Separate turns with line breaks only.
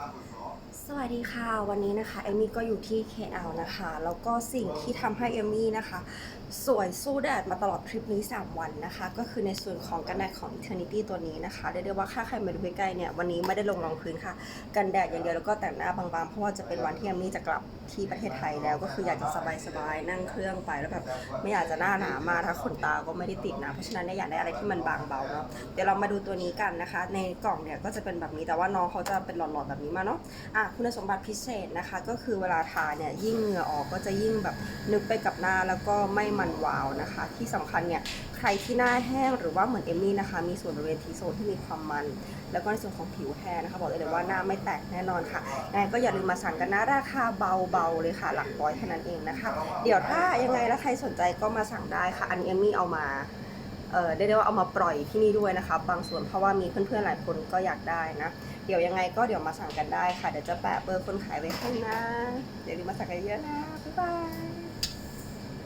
Tapos, oh. สวัสดีค่ะ วันนี้นะคะเอมมี่ก็อยู่ที่ KL นะคะ แล้วก็สิ่งที่ทำให้เอมมี่นะคะ สวยสู้แดดมาตลอดทริปนี้ 3 วันนะคะ ก็คือในส่วนของกันแดดของ Eternity ตัวนี้นะคะเรียกได้ว่าถ้าใครมาดูใกล้ๆเนี่ยวันนี้ไม่ได้ลงรองพื้นค่ะ กันแดดอย่างเดียวแล้วก็แต่งหน้าบางๆ เพราะว่าจะเป็นวันที่เอมมี่จะกลับที่ประเทศไทยแล้ว ก็คืออยากจะสบายๆนั่งเครื่องไปแล้วแบบไม่อยากจะหน้าหนามากถ้าขนตาก็ไม่ได้ติดนะเพราะฉะนั้นเนี่ยอยากได้อะไรที่มันบางเบาเนาะเดี๋ยวเรามาดูตัวนี้กันนะคะ ในกล่องเนี่ยก็จะเป็นแบบนี้แต่ว่าน้องเขาจะเป็นหลอดๆแบบนี้มาเนาะอะคุณสมบัติพิเศษนะคะ ก็คือเวลาทาเนี่ยยิ่งเหงื่อออกก็จะยิ่งแบบนึกไปกับหน้าแล้วก็ไม่มันวาวนะคะ ที่สำคัญเนี่ยใครที่หน้าแห้งหรือว่าเหมือนเอมมี่นะคะ มีส่วนบริเวณทีโซนที่มีความมัน แล้วก็ในส่วนของผิวแห้งนะคะ บอกเลยว่าหน้าไม่แตกแน่นอนค่ะยังไงก็อย่าลืมมาสั่งกันนะราคาเบาๆเลยค่ะ หลักร้อยแค่นั้นเองนะคะ เดี๋ยวถ้ายังไงแล้วใครสนใจก็มาสั่งได้ค่ะ อันนี้เอมมี่เอามา เออได้ได้ว่าเอามาปล่อยที่นี่ด้วยนะคะบางส่วนเพราะว่ามีเพื่อนๆหลายคนก็อยากได้นะ เดี๋ยวยังไงก็เดี๋ยวมาสั่งกันได้ค่ะ เดี๋ยวจะแปะเบอร์คนขายไว้ข้างหน้าเดี๋ยวรีบมาสั่งกันเยอะนะ บ๊ายบาย